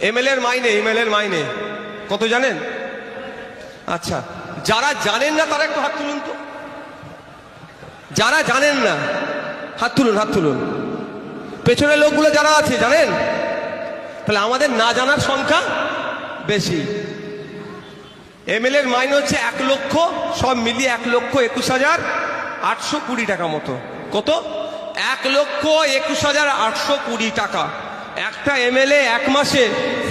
MLA এর মাইনে MLA এর মাইনে। কত জানেন? আচ্ছা যারা জানেন না, তারা একটু হাত তুলুন তো। যারা জানেন না, হাত তুলুন হাত তুলুন। পেছনের লোকগুলো যারা আছে, জানেন? তাহলে আমাদের না জানার সংখ্যা বেশি। এমএলএ এর মাইনে হচ্ছে এক লক্ষ, সব মিলিয়ে এক লক্ষ একুশ হাজার আটশো কুড়ি টাকা মতো। কত? এক লক্ষ একুশ হাজার আটশো কুড়ি টাকা। একটা এমএলএ এক মাসে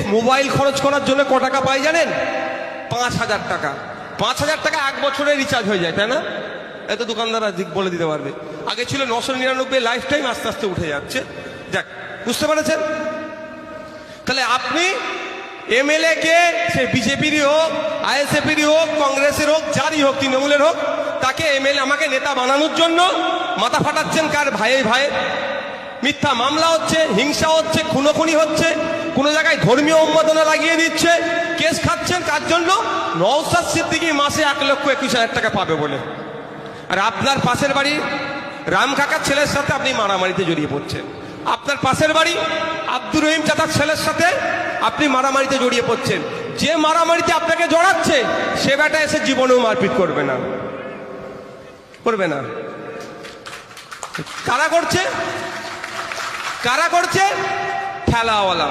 মোবাইল খরচ করার জন্য ক টাকা পাই জানেন? পাঁচ হাজার টাকা। পাঁচ হাজার টাকা এক বছরে রিচার্জ হয়ে যায়, তাই না? এত দোকানদাররা দিক বলে দিতে পারবে। আগে ছিল নশো নিরানব্বই লাইফ টাইম আস্তে আস্তে উঠে যাচ্ছে। যাক, বুঝতে পেরেছেন? তাহলে আপনি এমএলএ কে, সে বিজেপিরই হোক আইএসএফেরই হোক, কংগ্রেসের হোক, যারই হোক, তৃণমূলের হোক, তাকে এমএলএ আমাকে নেতা বানানোর জন্য মাথা ফাটাচ্ছেন কার ভাইয়ে ভাই? মিথ্যা মামলা হচ্ছে, হিংসা হচ্ছে, খুনোখুনি হচ্ছে, কোনো জায়গায় ধর্মীয় উন্মাদনা লাগিয়ে দিচ্ছে। কেস খাচ্ছেন কার জন্য নওসাদ সিদ্দিকি মাসে এক লক্ষ একুশ হাজার টাকা পাবে বলে। আর আপনার পাশের বাড়ি, রাম কাকার ছেলের সাথে আপনি মারামারিতে জড়িয়ে পড়ছেন। আপনার পাশের বাড়ি, আব্দুর রহিম চাচার ছেলের সাথে আপনি মারামারিতে জড়িয়ে পড়ছেন। যে মারামারিতে আপনাকে জড়াচ্ছে, সে বেটা এসে জীবনেও মারপিট করবে না। করবে না। কারা করছে? কারা করছে? ঠেলাওয়ালা